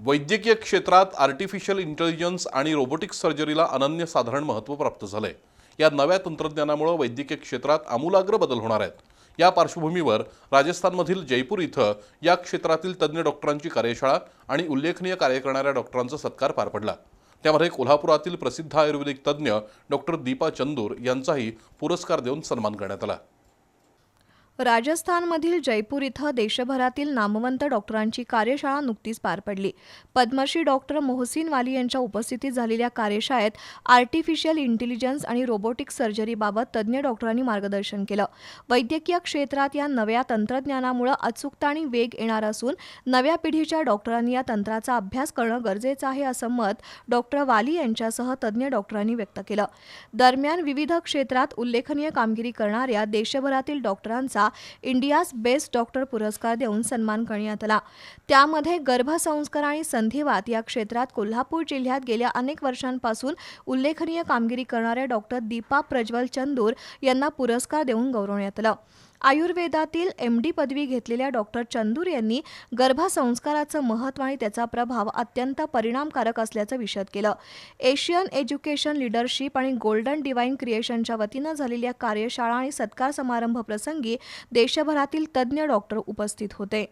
वैद्यकीय क्षेत्रात artificial intelligence आणि रोबोटिक्स सर्जरीला अनन्यसाधारण महत्त्व प्राप्त झालंय. या नव्या तंत्रज्ञानामुळे वैद्यकीय क्षेत्रात आमूलाग्र बदल होणार आहेत. या पार्श्वभूमीवर राजस्थानमधील जयपूर इथं या क्षेत्रातील तज्ज्ञ डॉक्टरांची कार्यशाळा आणि उल्लेखनीय कार्य करणाऱ्या डॉक्टरांचा सत्कार पार पडला. त्यामध्ये कोल्हापुरातील प्रसिद्ध आयुर्वेदिक तज्ज्ञ डॉक्टर दीपा चंदूर यांचाही पुरस्कार देऊन सन्मान करण्यात आला. राजस्थानमधील जयपूर इथं देशभरातील नामवंत डॉक्टरांची कार्यशाळा नुकतीच पार पडली. पद्मश्री डॉक्टर मोहसिन वाली यांच्या उपस्थितीत झालेल्या कार्यशाळेत आर्टिफिशियल इंटेलिजन्स आणि रोबोटिक्स सर्जरीबाबत तज्ज्ञ डॉक्टरांनी मार्गदर्शन केलं. वैद्यकीय क्षेत्रात या नव्या तंत्रज्ञानामुळे अचूकता आणि वेग येणार असून नव्या पिढीच्या डॉक्टरांनी या तंत्राचा अभ्यास करणं गरजेचं आहे असं मत डॉक्टर वाली यांच्यासह तज्ज्ञ डॉक्टरांनी व्यक्त केलं. दरम्यान विविध क्षेत्रात उल्लेखनीय कामगिरी करणाऱ्या देशभरातील डॉक्टरांचा इंडियाज बेस्ट डॉक्टर पुरस्कार देऊन सन्मान करण्यात आला. त्यामध्ये गर्भसंस्कार आणि संधिवात या क्षेत्रात कोल्हापूर जिल्ह्यात गेल्या अनेक वर्षांपासून उल्लेखनीय कामगिरी करणाऱ्या डॉक्टर दीपा प्रज्वल चंदूर यांना पुरस्कार देऊन गौरवण्यात आलं. आयुर्वेदातील एम डी पदवी घेतलेल्या डॉक्टर चंदूर यांनी गर्भसंस्काराचं महत्त्व आणि त्याचा प्रभाव अत्यंत परिणामकारक असल्याचं विषद केलं. एशियन एज्युकेशन लिडरशिप आणि गोल्डन डिवाईन क्रिएशनच्या वतीनं झालेल्या कार्यशाळा आणि सत्कार समारंभ प्रसंगी देशभरातील तज्ज्ञ डॉक्टर उपस्थित होते.